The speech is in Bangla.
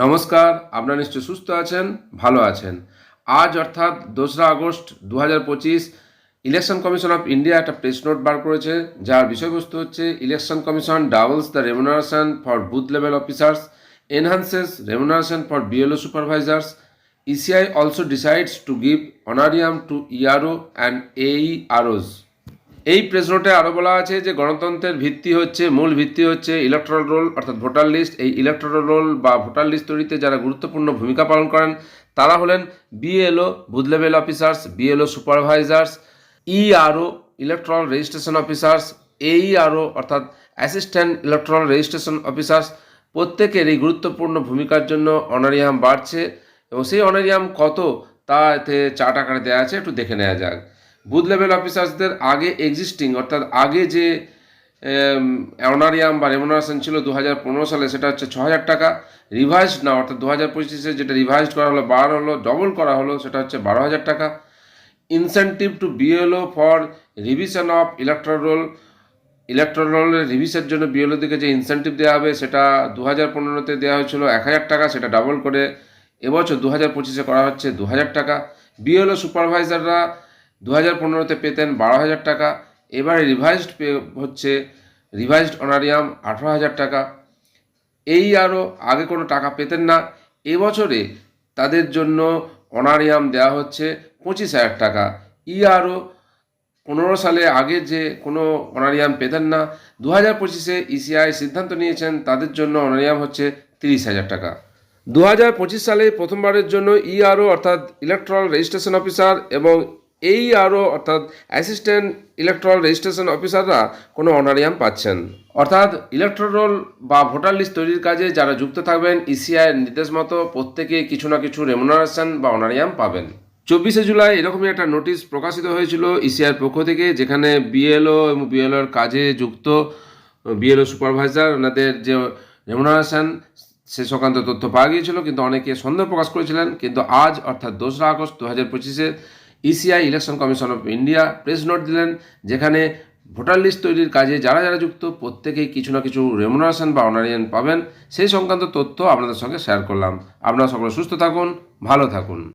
নমস্কার, আপনারা নিশ্চয় সুস্থ আছেন, ভালো আছেন। আজ অর্থাৎ দোসরা আগস্ট দু হাজার পঁচিশ, ইলেকশন কমিশন অফ ইন্ডিয়া একটা প্রেস নোট বার করেছে, যার বিষয়বস্তু হচ্ছে election commission doubles the remuneration for booth level officers, enhances remuneration for BLO supervisors. ECI also decides to give honorarium to ERO and AEROs এই প্রেস নোটে আরও বলা আছে যে, গণতন্ত্রের ভিত্তি হচ্ছে, মূল ভিত্তি হচ্ছে ইলেকট্রাল রোল অর্থাৎ ভোটার লিস্ট এই ইলেকট্রাল রোল বা ভোটার লিস্ট তৈরিতে যারা গুরুত্বপূর্ণ ভূমিকা পালন করেন, তারা হলেন BLO booth level officers BLO supervisors ERO electoral registration officers AERO অর্থাৎ অ্যাসিস্ট্যান্ট ইলেকট্রাল রেজিস্ট্রেশন অফিসার্স প্রত্যেকের এই গুরুত্বপূর্ণ ভূমিকার জন্য অনারিয়াম বাড়ছে এবং সেই অনারিয়াম কত তা এতে চার্ট আকারে দেওয়া আছে, একটু দেখে নেওয়া যাক। বুথ লেভেল অফিসার্সদের আগে এক্সিস্টিং অর্থাৎ আগে যে অনারিয়াম বা রেমুনারেশন ছিল দু হাজার পনেরো সালে, সেটা হচ্ছে ছ হাজার টাকা। রিভাইসড না অর্থাৎ দু হাজার পঁচিশে যেটা রিভাইসড করা হলো বাড়ানো হলো ডবল করা হলো, সেটা হচ্ছে বারো হাজার টাকা incentive to BLO for revision of electoral roll electoral রিভিসের জন্য বিএলও দিকে যে ইনসেন্টিভ দেওয়া হবে, সেটা দু হাজার পনেরোতে দেওয়া হয়েছিল এক হাজার টাকা, সেটা ডাবল করে। এবছর দু হাজার পঁচিশে করা হচ্ছে দু হাজার টাকা বিএলও সুপারভাইজাররা দু হাজার পনেরোতে পেতেন বারো হাজার টাকা। এবারে রিভাইজড পে হচ্ছে রিভাইজড অনারিয়াম আঠারো হাজার টাকা। এই আরও আগে কোনো টাকা পেতেন না। এবছরে তাদের জন্য অনারিয়াম দেওয়া হচ্ছে পঁচিশ হাজার টাকা। ই আরও পনেরো সালে আগে যে কোনো অনারিয়াম পেতেন না দু হাজার পঁচিশে ইসিআই সিদ্ধান্ত নিয়েছেন, তাদের জন্য অনারিয়াম হচ্ছে তিরিশ হাজার টাকা। দু হাজার পঁচিশ সালে প্রথমবারের জন্য ইআরও অর্থাৎ ইলেকট্রাল রেজিস্ট্রেশন অফিসার এবং এই আরও অর্থাৎ অ্যাসিস্ট্যান্ট ইলেকট্রাল রেজিস্ট্রেশন অফিসাররা কোনো অনারিয়াম পাচ্ছেন। অর্থাৎ ইলেকট্রাল বা ভোটার লিস্ট তৈরির কাজে যারা যুক্ত থাকবেন ইসিআইয়ের নির্দেশ মতো প্রত্যেকে কিছু না কিছু রেমুনারেশন বা অনারিয়াম পাবেন। চব্বিশে জুলাই এরকমই একটা নোটিশ প্রকাশিত হয়েছিল ইসিআইয়ের পক্ষ থেকে, যেখানে বিএলও এবং বিএলওর কাজে যুক্ত বিএলও সুপারভাইজার ওনাদের যে রেমুনারেশন সে সংক্রান্ত তথ্য পাওয়া গিয়েছিল, কিন্তু অনেকে সন্দেহ প্রকাশ করেছিলেন, কিন্তু আজ অর্থাৎ দোসরা আগস্ট দু হাজার পঁচিশে ECI election commission of India press note দিলেন, যেখানে ভোটার লিস্ট তৈরির কাজে যারা যারা যুক্ত, প্রত্যেকেই কিছু না কিছু রেমুনারেশন বা অনারিয়ান পাবেন। সেই সংক্রান্ত তথ্য আপনাদের সঙ্গে শেয়ার করলাম। আপনারা সকলে সুস্থ থাকুন, ভালো থাকুন।